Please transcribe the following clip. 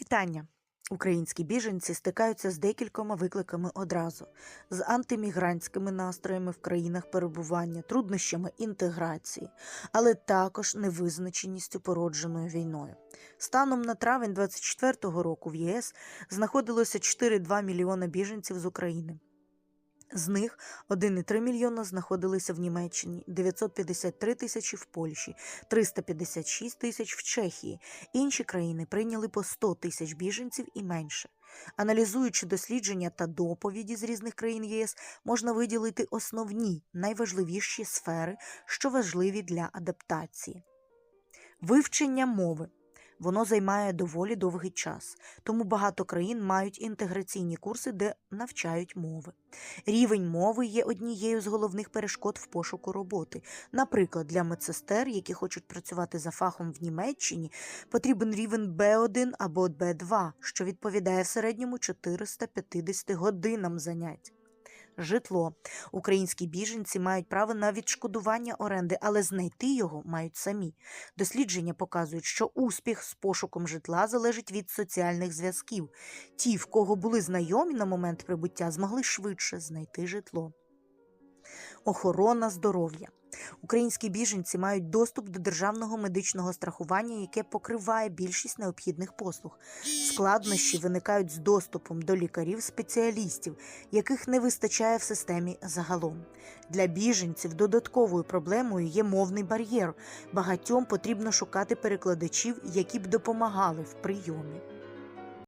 Вітання! Українські біженці стикаються з декількома викликами одразу: з антимігрантськими настроями в країнах перебування, труднощами інтеграції, але також невизначеністю породженою війною. Станом на травень 2024 року в ЄС знаходилося 4,2 мільйона біженців з України. З них 1,3 мільйона знаходилися в Німеччині, 953 тисячі в Польщі, 356 тисяч в Чехії. Інші країни прийняли по 100 тисяч біженців і менше. Аналізуючи дослідження та доповіді з різних країн ЄС, можна виділити основні найважливіші сфери, що важливі для адаптації. Вивчення мови. Воно займає доволі довгий час, тому багато країн мають інтеграційні курси, де навчають мови. Рівень мови є однією з головних перешкод в пошуку роботи. Наприклад, для медсестер, які хочуть працювати за фахом в Німеччині, потрібен рівень B1 або B2, що відповідає в середньому 450 годинам занять. Житло. Українські біженці мають право на відшкодування оренди, але знайти його мають самі. Дослідження показують, що успіх з пошуком житла залежить від соціальних зв'язків. Ті, в кого були знайомі на момент прибуття, змогли швидше знайти житло. Охорона здоров'я. Українські біженці мають доступ до державного медичного страхування, яке покриває більшість необхідних послуг. Складнощі виникають з доступом до лікарів-спеціалістів, яких не вистачає в системі загалом. Для біженців додатковою проблемою є мовний бар'єр. Багатьом потрібно шукати перекладачів, які б допомагали в прийомі.